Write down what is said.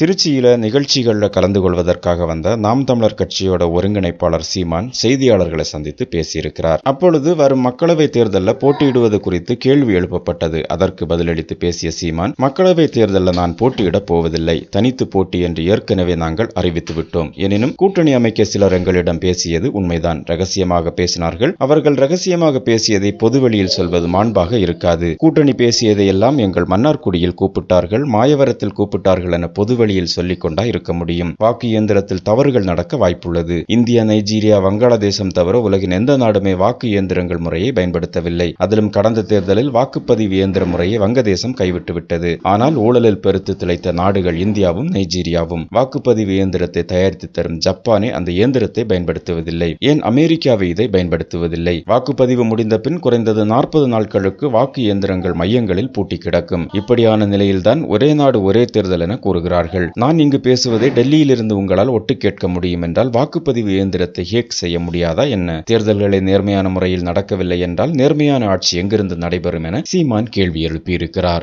திருச்சியில் நிகழ்ச்சிகளில் கலந்து கொள்வதற்காக வந்த நாம் தமிழர் கட்சியோட ஒருங்கிணைப்பாளர் சீமான் செய்தியாளர்களை சந்தித்து பேசியிருக்கிறார். அப்பொழுது வரும் மக்களவை தேர்தலில் போட்டியிடுவது குறித்து கேள்வி எழுப்பப்பட்டது. அதற்கு பதிலளித்து பேசிய சீமான் மக்களவை தேர்தலில் நான் போட்டியிடப் போவதில்லை. தனித்து போட்டி என்று ஏற்கனவே நாங்கள் அறிவித்து விட்டோம். எனினும் கூட்டணி அமைக்க சிலர் எங்களிடம் பேசியது உண்மைதான். ரகசியமாக பேசினார்கள். அவர்கள் ரகசியமாக பேசியதை பொதுவெளியில் சொல்வது மாண்பாக இருக்காது. கூட்டணி பேசியதை எல்லாம் எங்கள் மன்னார்குடியில் கூப்பிட்டார்கள். மாயவரத்தில் கூப்பிட்டார்கள் என பொதுவெளி சொல்லிக் கொண்டா இருக்க முடியும். வாக்கு இயந்திரத்தில் தவறுகள் நடக்க வாய்ப்புள்ளது. இந்தியா நைஜீரியா வங்காளதேசம் தவிர உலகின் எந்த நாடுமே வாக்கு இயந்திரங்கள் முறையை பயன்படுத்தவில்லை. அதிலும் கடந்த தேர்தலில் வாக்குப்பதிவு இயந்திர முறையை வங்கதேசம் கைவிட்டுவிட்டது. ஆனால் ஊழலில் பெருத்து திளைத்த நாடுகள் இந்தியாவும் நைஜீரியாவும் வாக்குப்பதிவு இயந்திரத்தை தயாரித்து தரும் ஜப்பானே அந்த இயந்திரத்தை பயன்படுத்துவதில்லை. ஏன் அமெரிக்காவை இதை பயன்படுத்துவதில்லை? வாக்குப்பதிவு முடிந்த பின் குறைந்தது நாற்பது நாட்களுக்கு வாக்கு இயந்திரங்கள் மையங்களில் பூட்டி கிடக்கும் இப்படியான நிலையில்தான் ஒரே நாடு ஒரே தேர்தல் என கூறுகிறார்கள். கூறுகிறார்கள் நான் இங்கு பேசுவதை டெல்லியிலிருந்து உங்களால் ஒட்டு கேட்க முடியும் என்றால் வாக்குப்பதிவு இயந்திரத்தை ஹேக் செய்ய முடியாதா என்ன? தேர்தல்களை நேர்மையான முறையில் நடக்கவில்லை என்றால் நேர்மையான ஆட்சி எங்கிருந்து நடைபெறும் என சீமான் கேள்வி எழுப்பியிருக்கிறார்.